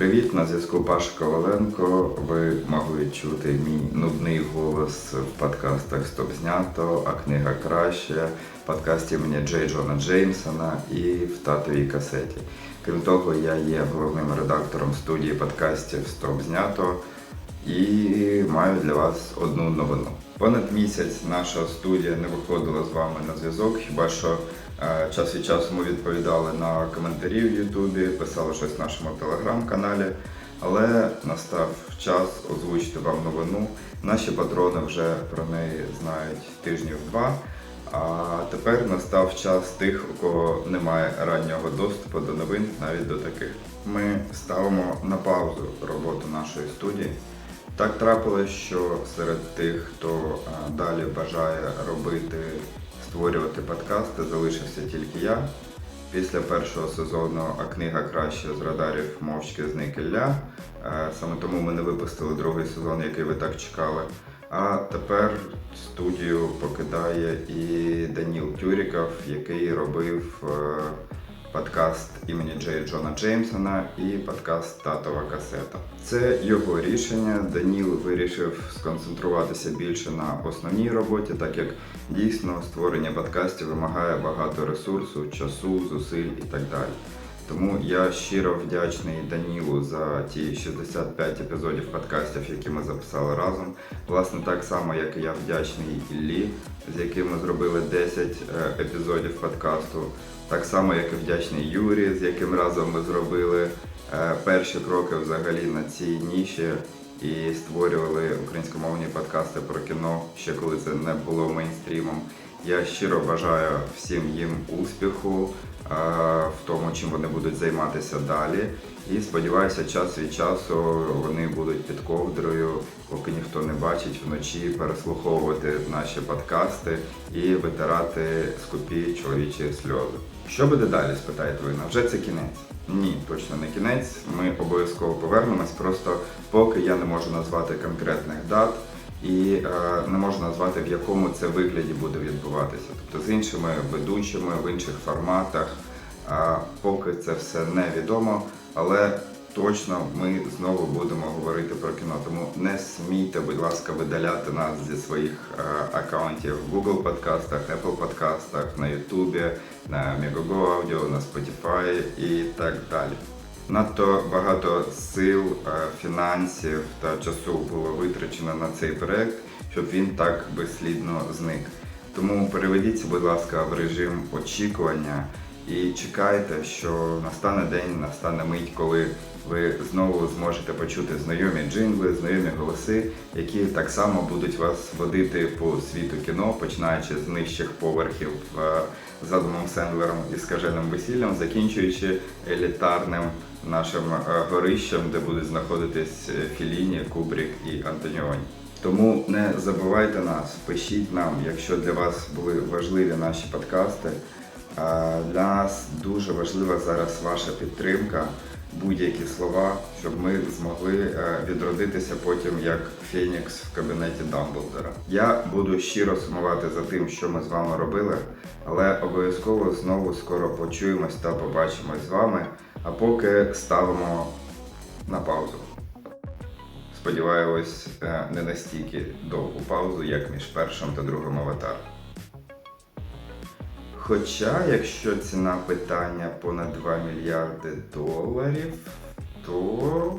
на зв'язку Паша Коваленко. Ви могли чути мій нудний голос в подкастах Стоп знято, а книга краще, подкасті мені Джей Джона Джеймсона і в татовій касеті. Крім того, я є головним редактором студії подкастів Стоп знято і маю для вас одну новину. Понад місяць наша студія не виходила з вами на зв'язок, хіба що е, час від часу ми відповідали на коментарі в Ютубі, писали щось в нашому телеграм-каналі. Але настав час озвучити вам новину. Наші патрони вже про неї знають тижнів два. А тепер настав час тих, у кого немає раннього доступу до новин, навіть до таких. Ми ставимо на паузу роботу нашої студії. Так трапилось, що серед тих, хто далі бажає робити, створювати подкасти, залишився тільки я. Після першого сезону А книга краще з радарів мовчки зник Ілля. Е, Саме тому ми не випустили другий сезон, який ви так чекали. А тепер студію покидає і Даніл Тюріков, який робив е, подкаст імені Джей Джона Джеймсона і подкаст Татова касета. Це його рішення. Даніл вирішив сконцентруватися більше на основній роботі, так як дійсно створення подкастів вимагає багато ресурсу, часу, зусиль і так далі. Тому я щиро вдячний Данілу за ті 65 епізодів подкастів, які ми записали разом. Власне, так само, як і я вдячний Іллі, з яким ми зробили 10 е, епізодів подкасту. Так само, як і вдячний Юрі, з яким разом ми зробили е, перші кроки взагалі на цій ніші і створювали українськомовні подкасти про кіно, ще коли це не було мейнстрімом. Я щиро бажаю всім їм успіху в тому, чим вони будуть займатися далі. І сподіваюся, час від часу вони будуть під ковдрою, поки ніхто не бачить вночі, переслуховувати наші подкасти і витирати скупі чоловічі сльози. Що буде далі? спитаєте ви? Вже це кінець? Ні, точно не кінець. Ми обов'язково повернемось. Просто поки я не можу назвати конкретних дат і е, не можу назвати в якому це вигляді буде відбуватися. Тобто з іншими ведучими в інших форматах. Поки це все невідомо, але точно ми знову будемо говорити про кіно. Тому не смійте, будь ласка, видаляти нас зі своїх е, аккаунтів в Google подкастах, Apple подкастах, на YouTube, на Megogo Audio, на Spotify і так далі. Надто багато сил, е, фінансів та часу було витрачено на цей проект, щоб він так безслідно зник. Тому переведіться, будь ласка, в режим очікування і чекайте, що настане день, настане мить, коли ви знову зможете почути знайомі джингли, знайомі голоси, які так само будуть вас водити по світу кіно, починаючи з нижчих поверхів е, з Сендлером і скаженим весіллям, закінчуючи елітарним нашим е, горищем, де будуть знаходитись е, Філіні, Кубрік і Антоніоні. Тому не забувайте нас, пишіть нам, якщо для вас були важливі наші подкасти. Нас дуже важлива зараз ваша підтримка, будь-які слова, щоб ми змогли е, відродитися потім як Фенікс в кабінеті Дамблдора. Я буду щиро сумувати за тим, що ми з вами робили, але обов'язково знову скоро почуємось та побачимось з вами. А поки ставимо на паузу. Сподіваюсь, е, не настільки довгу паузу, як між першим та другим аватаром. Хоча, якщо ціна питання понад 2 мільярди доларів, то